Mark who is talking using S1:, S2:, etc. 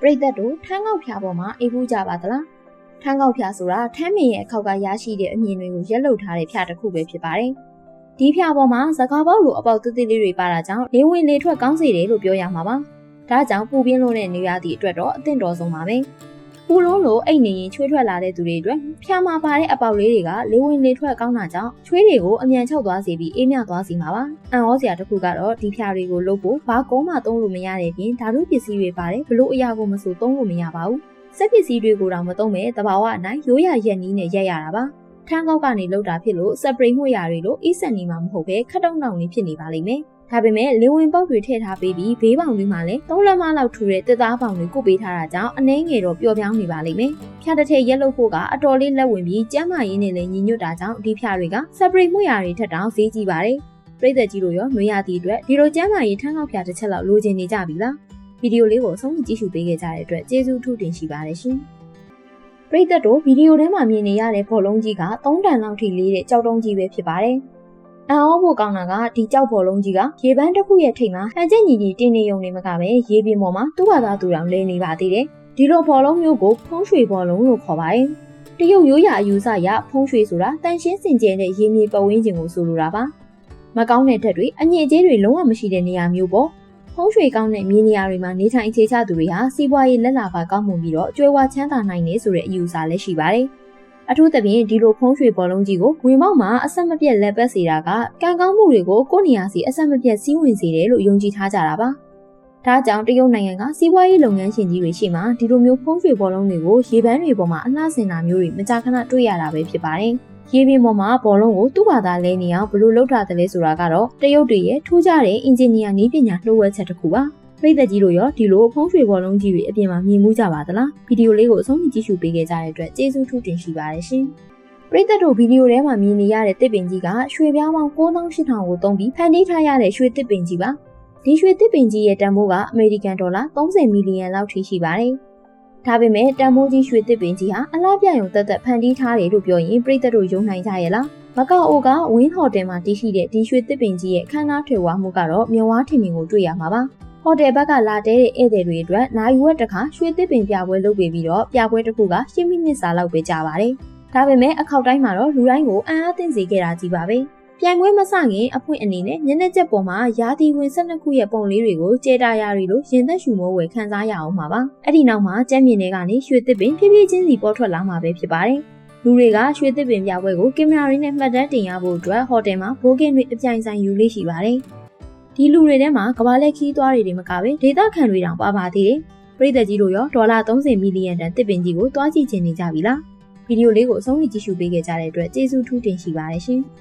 S1: ပရိသတ်တို့ထန်းကောက်ဖျားပေါ်မှာအေးဘူးကြပါသလားထန်းကောက်ဖျားဆိုတာထန်းမင်ရဲ့အခောက်ကရရှိတဲ့အမြင်တွေကိုရက်လုထားတဲ့ဖျားတစ်ခုပဲဖြစ်ပါတယ်ဒီဖျားပေါ်မှာစကားပေါက်လိုအပေါက်သေးသေးလေးတွေပါတာကြောင့်လေဝင်လေထွက်ကောင်းစေတယ်လို့ပြောရမှာပါဒါကြောင့်ပူပြင်းလို့တဲ့နေရာသည့်အတွက်တော့အသင့်တော်ဆုံးပါပဲ ပူလုံးလိုအိတ်နေရင်ချွေးထွက်လာတဲ့သူတွေအတွက်ဖျားမှာပါတဲ့အပေါက်လေးတွေကလေဝင်လေထွက်ကောင်းတာကြောင့်ချွေးတွေကိုအမြန်ချုပ်သွားစေပြီးအေးမြသွားစေမှာပါအံ့ဩစရာတစ်ခုကတော့ဒီဖျားတွေကိုလုပ်ဖို့ဘာကုန်းမှသုံးလို့မရတဲ့ပြင်ဓာတုပစ္စည်းတွေပါတယ်ဘလို့အရာကိုမဆိုသုံးလို့မရပါဘူးစက်ပစ္စည်းတွေကိုတော့မသုံးမဲ့တဘာဝအနိုင်ရိုးရရက်နီးနဲ့ရက်ရတာပါထန်းကောက်ကနေလောက်တာဖြစ်လို့စပရိတ်မှုရာတွေလို့အီးစက်နီမှာမဟုတ်ပဲခက်တုံတောင်လေးဖြစ်နေပါလိမ့်မယ် ဒါပေမဲ့လေဝင်ပေါက်တွေထည့်ထားပေးပြီးဘေးပေါင်တွေမှာလည်းသုံးလက်မလောက်ထူတဲ့တစ်သားပေါင်တွေကုတ်ပေးထားတာကြောင့်အနှဲငယ်တော့ပျော်ပြောင်းနေပါလိမ့်မယ်။ဖြာတစ်ထည်ရက်လို့ဖို့ကအတော်လေးလက်ဝင်ပြီးကျမ်းမာရင်းနဲ့လည်းညီညွတ်တာကြောင့်ဒီဖြာတွေကစပရိတ်မှုရာတွေထက်တောင်ဈေးကြီးပါတယ်။ပြည်သက်ကြီးတို့ရောနှွေရသည့်အတွက်ဒီလိုကျမ်းမာရေးထန်းကောက်ဖြာတစ်ချက်လောက်လိုချင်နေကြပြီလား။ဗီဒီယိုလေးကိုအဆုံးထိကြည့်ရှုပေးခဲ့ကြတဲ့အတွက်ကျေးဇူးထူးတင်ရှိပါတယ်ရှင်။ပြည်သက်တို့ဗီဒီယိုထဲမှာမြင်နေရတဲ့ဘောလုံးကြီးက3တန်လောက်ထိလေးတဲ့ကြောက်တုံးကြီးပဲဖြစ်ပါတယ်။ အံ့ဩဖို့ကောင်းတာကဒီကြောက်ဘောလုံးကြီးကရေပန်းတစ်ခုရဲ့ထိပ်မှာဟန်ချက်ညီညီတင်းနေုံနေမှာကပဲရေပြင်ပေါ်မှာသူ့ဘာသာသူတော်လဲနေပါသေးတယ်။ဒီလိုဘောလုံးမျိုးကိုဖုံးရွှေဘောလုံးလို့ခေါ်ပါတယ်။တရုတ်ရိုးရာအယူဆရဖုံးရွှေဆိုတာတန်ရှင်းစင်ကြဲတဲ့ရေမြေပဝင်းကျင်ကိုဆိုလိုတာပါ။မကောင်းတဲ့ဓာတ်တွေအညစ်အကြေးတွေလုံးဝမရှိတဲ့နေရာမျိုးပေါ့။ဖုံးရွှေကောင်းတဲ့မြေနေရာတွေမှာနေထိုင်အခြေချသူတွေဟာစီးပွားရေးလက်လာပါကောင်းမှုပြီးတော့ကျွဲဝချမ်းသာနိုင်နေဆိုတဲ့အယူအဆလည်းရှိပါတယ်။ အထူးသဖြင့်ဒီလိုဖုံးရွှေဘောလုံးကြီးကိုဝင်ပေါက်မှာအဆက်မပြတ်လက်ပတ်စေတာကကံကောင်းမှုတွေကိုကိုယ့်နေရာစီအဆက်မပြတ်စီးဝင်စေတယ်လို့ယုံကြည်ထားကြတာပါ။ဒါကြောင့်တရုတ်နိုင်ငံကစီးပွားရေးလုပ်ငန်းရှင်ကြီးတွေရှိမှဒီလိုမျိုးဖုံးရွှေဘောလုံးတွေကိုရေပန်းတွေပေါ်မှာအနှဆင်တာမျိုးတွေမကြာခဏတွေ့ရတာပဲဖြစ်ပါတယ်။ရေပြင်ပေါ်မှာဘောလုံးကိုသူ့ဘာသာလဲနေအောင်ဘလို့လုပ်ထားတယ်လဲဆိုတာကတော့တရုတ်တွေရဲ့ထူးခြားတဲ့အင်ဂျင်နီယာနည်းပညာလှုပ်ဝက်ချက်တစ်ခုပါ။ ပရိသတ်ကြီးတို့ရောဒီလိုဖုံးရွှေဘောလုံးကြီးတွေအပြင်မှာမြင်မှုကြပါသလားဗီဒီယိုလေးကိုအဆုံးထိကြည့်ရှုပေးခဲ့ကြတဲ့အတွက်ကျေးဇူးထူးတင်ရှိပါတယ်ရှင်ပရိသတ်တို့ဗီဒီယိုထဲမှာမြင်နေရတဲ့တစ်ပင်ကြီးကရွှေပြားပေါင်း9800ကိုသုံးပြီးဖန်တီးထားရတဲ့ရွှေတစ်ပင်ကြီးပါဒီရွှေတစ်ပင်ကြီးရဲ့တန်ဖိုးကအမေရိကန်ဒေါ်လာ30မီလီယံလောက်ထိရှိပါတယ်ဒါပေမဲ့တန်ဖိုးကြီးရွှေတစ်ပင်ကြီးဟာအလားပြရုံတက်တက်ဖန်တီးထားတယ်လို့ပြောရင်ပရိသတ်တို့ယုံနိုင်ကြရဲ့လားမကောအိုကဝင်းဟိုတယ်မှာတည်ရှိတဲ့ဒီရွှေတစ်ပင်ကြီးရဲ့ခန်းနာထွေဝါမှုကတော့မြဝါထင်မြင်ကိုတွေ့ရမှာပါ ဟိုတယ်ဘက်ကလာတဲတဲ့ဧည့်သည်တွေအတွက်နိုင်ဝက်တစ်ခါရွှေသစ်ပင်ပြပွဲလုပ်ပေးပြီးတော့ပြပွဲတစ်ခုက10မိနစ်စာလောက်ပဲကြာပါတယ်။ဒါပေမဲ့အခောက်တိုင်းမှာတော့လူတိုင်းကိုအံ့အားသင့်စေခဲ့တာကြီးပါပဲ။ပြန်ခွဲမဆခင်အဖွင့်အနေနဲ့ညနေချက်ပေါ်မှာရာသီဝင်12ခုရဲ့ပုံလေးတွေကိုကျေတာယာတွေလိုရင်သက်ရှူမိုးဝယ်ခန်းစားရအောင်ပါပါ။အဲ့ဒီနောက်မှာကျမ်းမြင်တွေကနေရွှေသစ်ပင်ဖြည်းဖြည်းချင်းစီပေါ်ထွက်လာမှာပဲဖြစ်ပါတယ်။လူတွေကရွှေသစ်ပင်ပြပွဲကိုကင်မရာတွေနဲ့မှတ်တမ်းတင်ရဖို့အတွက်ဟိုတယ်မှာဘိုးကင်းတွေအပြိုင်ဆိုင်ယူလေးရှိပါတယ်။ ဒီလူတွေထဲမှာကဘာလက်ခီးသွားတွေတွေမကပဲဒေသခံတွေတောင်ပါပါသေးတယ်။ပြည်သက်ကြီးတို့ရောဒေါ်လာ30မီလီယံတန်တစ်ပင်ကြီးကိုတွားကြည့်ချင်နေကြပြီလား။ဗီဒီယိုလေးကိုအဆုံးထိကြည့်ရှုပေးခဲ့ကြတဲ့အတွက်ကျေးဇူးထူးတင်ရှိပါတယ်ရှင်။